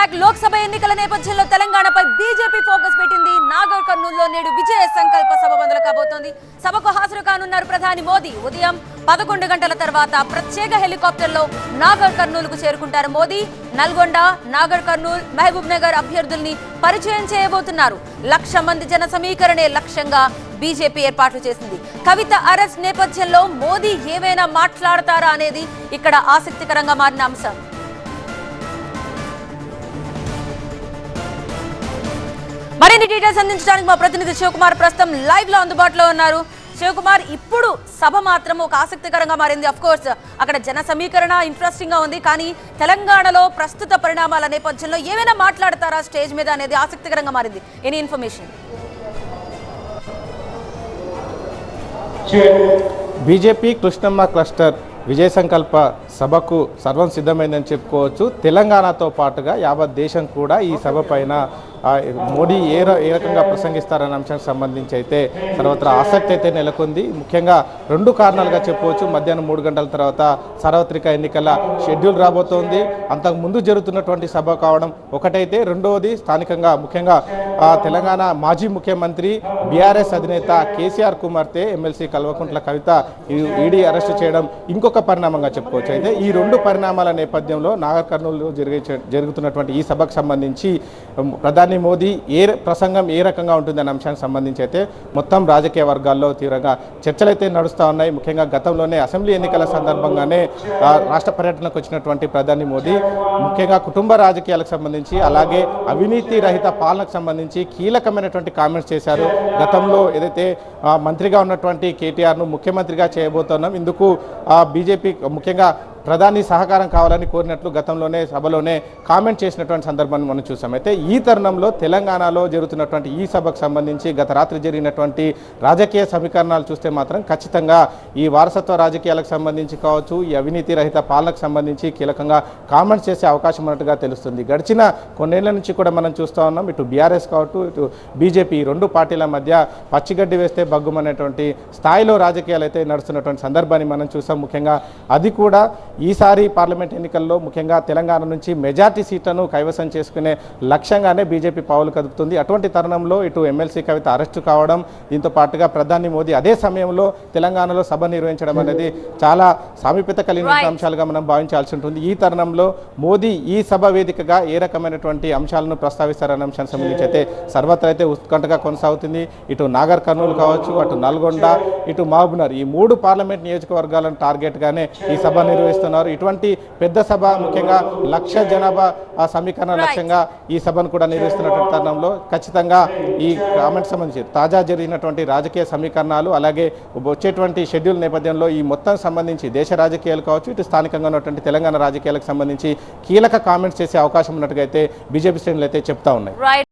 Back Lok Sabha ఎన్నికల నేపథ్యంలో తెలంగాణపై బీజేపీ ఫోకస్ పెట్టింది. నాగర్ కర్నూలులో నేడు విజయ సంకల్ప సభ మొదలు కాబోతోంది. సభకు హాజరు కానున్నారు ప్రధాని మోదీ. ఉదయం పదకొండు గంటల తర్వాత ప్రత్యేక హెలికాప్టర్లో నాగర్ కర్నూలుకు చేరుకుంటారు మోదీ. నల్గొండ నాగర్ కర్నూల్ మహబూబ్ నగర్ అభ్యర్థుల్ని పరిచయం చేయబోతున్నారు. లక్ష మంది జన సమీకరణే లక్ష్యంగా బీజేపీ ఏర్పాట్లు చేసింది. కవిత అరెస్ట్ నేపథ్యంలో మోదీ ఏవైనా మాట్లాడతారా అనేది ఇక్కడ ఆసక్తికరంగా మారిన అంశం. మరిన్ని డీటెయిల్స్ అందించడానికి మా ప్రతినిధి శివకుమార్ ప్రస్తుతం లైవ్లో అందుబాటులో ఉన్నారు. శివకుమార్ ఇప్పుడు సభ మాత్రం ఒక ఆసక్తికరంగా మారింది. అఫ్ కోర్స్ అక్కడ జన సమీకరణ ఇంట్రెస్టింగ్గా ఉంది. కానీ తెలంగాణలో ప్రస్తుత పరిణామాల నేపథ్యంలో ఏమైనా మాట్లాడతారా స్టేజ్ మీద అనేది ఆసక్తికరంగా మారింది. Any information BJP Krishnamma cluster విజయ సంకల్ప సభకు సర్వం సిద్ధమైందని చెప్పుకోవచ్చు. తెలంగాణతో పాటుగా యావత్ దేశం కూడా ఈ సభ పైన మోడీ ఏ ఏ రకంగా ప్రసంగిస్తారనే అంశానికి సంబంధించి అయితే సర్వత్రా ఆసక్తి అయితే నెలకొంది. ముఖ్యంగా రెండు కారణాలుగా చెప్పుకోవచ్చు మధ్యాహ్నం మూడు గంటల తర్వాత సార్వత్రిక ఎన్నికల షెడ్యూల్ రాబోతోంది. అంతకు ముందు జరుగుతున్నటువంటి సభ కావడం ఒకటైతే. రెండవది స్థానికంగా ముఖ్యంగా తెలంగాణ మాజీ ముఖ్యమంత్రి బీఆర్ఎస్ అధినేత కేసీఆర్ కుమార్తె ఎమ్మెల్సీ కల్వకుంట్ల కవిత ఈ- ఈడీ అరెస్టు చేయడం ఇంకొక పరిణామంగా చెప్పుకోవచ్చు. అయితే ఈ రెండు పరిణామాల నేపథ్యంలో నాగర్ కర్నూలు జరిగే జరుగుతున్నటువంటి ఈ సభకు సంబంధించి ప్రధాని ప్రధాని మోదీ ఏ ప్రసంగం ఏ రకంగా ఉంటుందనే అంశానికి సంబంధించి అయితే మొత్తం రాజకీయ వర్గాల్లో తీవ్రంగా చర్చలు అయితే నడుస్తూ ఉన్నాయి. ముఖ్యంగా గతంలోనే అసెంబ్లీ ఎన్నికల సందర్భంగానే రాష్ట్ర పర్యటనకు వచ్చినటువంటి ప్రధాని మోదీ ముఖ్యంగా కుటుంబ రాజకీయాలకు సంబంధించి అలాగే అవినీతి రహిత పాలనకు సంబంధించి కీలకమైనటువంటి కామెంట్స్ చేశారు. గతంలో ఏదైతే మంత్రిగా ఉన్నటువంటి కేటీఆర్ను ముఖ్యమంత్రిగా చేయబోతున్నాం ఇందుకు బీజేపీ ముఖ్యంగా ప్రధాని సహకారం కావాలని కోరినట్లు గతంలోనే సభలోనే కామెంట్ చేసినటువంటి సందర్భాన్ని మనం చూసాం. అయితే ఈ తరుణంలో తెలంగాణలో జరుగుతున్నటువంటి ఈ సభకు సంబంధించి గత రాత్రి జరిగినటువంటి రాజకీయ సమీకరణాలు చూస్తే మాత్రం ఖచ్చితంగా ఈ వారసత్వ రాజకీయాలకు సంబంధించి కావచ్చు ఈ అవినీతి రహిత పాలనకు సంబంధించి కీలకంగా కామెంట్స్ చేసే అవకాశం ఉన్నట్టుగా తెలుస్తుంది. గడిచిన కొన్నేళ్ళ నుంచి కూడా మనం చూస్తూ ఉన్నాం ఇటు బీఆర్ఎస్ కావచ్చు ఇటు బీజేపీ రెండు పార్టీల మధ్య పచ్చిగడ్డి వేస్తే బగ్గుమనేటువంటి స్థాయిలో రాజకీయాలు అయితే నడుస్తున్నటువంటి సందర్భాన్ని మనం చూసాం. ముఖ్యంగా అది కూడా ఈసారి పార్లమెంట్ ఎన్నికల్లో ముఖ్యంగా తెలంగాణ నుంచి మెజార్టీ సీట్లను కైవసం చేసుకునే లక్ష్యంగానే బీజేపీ పావులు కదుపుతుంది. అటువంటి తరుణంలో ఇటు ఎమ్మెల్సీ కవిత అరెస్టు కావడం దీంతో పాటుగా ప్రధాని మోదీ అదే సమయంలో తెలంగాణలో సభ నిర్వహించడం అనేది చాలా సామీప్యత కలిగిన. అంశాలుగా మనం భావించాల్సి ఉంటుంది. ఈ తరుణంలో మోదీ ఈ సభ వేదికగా ఏ రకమైనటువంటి అంశాలను ప్రస్తావిస్తారనే అంశానికి సంబంధించి అయితే సర్వత్రా అయితే ఉత్కంఠగా కొనసాగుతుంది. ఇటు నాగర్ కర్నూలు కావచ్చు అటు నల్గొండ ఇటు మహబూబ్నగర్ ఈ మూడు పార్లమెంట్ నియోజకవర్గాలను టార్గెట్గానే ఈ సభ నిర్వహిస్తున్నారు. ఇటువంటి పెద్ద సభ ముఖ్యంగా లక్ష జనాభా ఆ సమీకరణ. లక్ష్యంగా ఈ సభను కూడా నిర్వహిస్తున్నటువంటి తరుణంలో ఖచ్చితంగా ఈ కామెంట్ సంబంధించి తాజా జరిగినటువంటి రాజకీయ సమీకరణాలు అలాగే వచ్చేటువంటి షెడ్యూల్ నేపథ్యంలో ఈ మొత్తం సంబంధించి దేశ రాజకీయాలు కావచ్చు ఇటు స్థానికంగా ఉన్నటువంటి తెలంగాణ రాజకీయాలకు సంబంధించి కీలక కామెంట్స్ చేసే అవకాశం ఉన్నట్టుగా అయితే బీజేపీ శ్రేణులు అయితే చెప్తా ఉన్నాయి.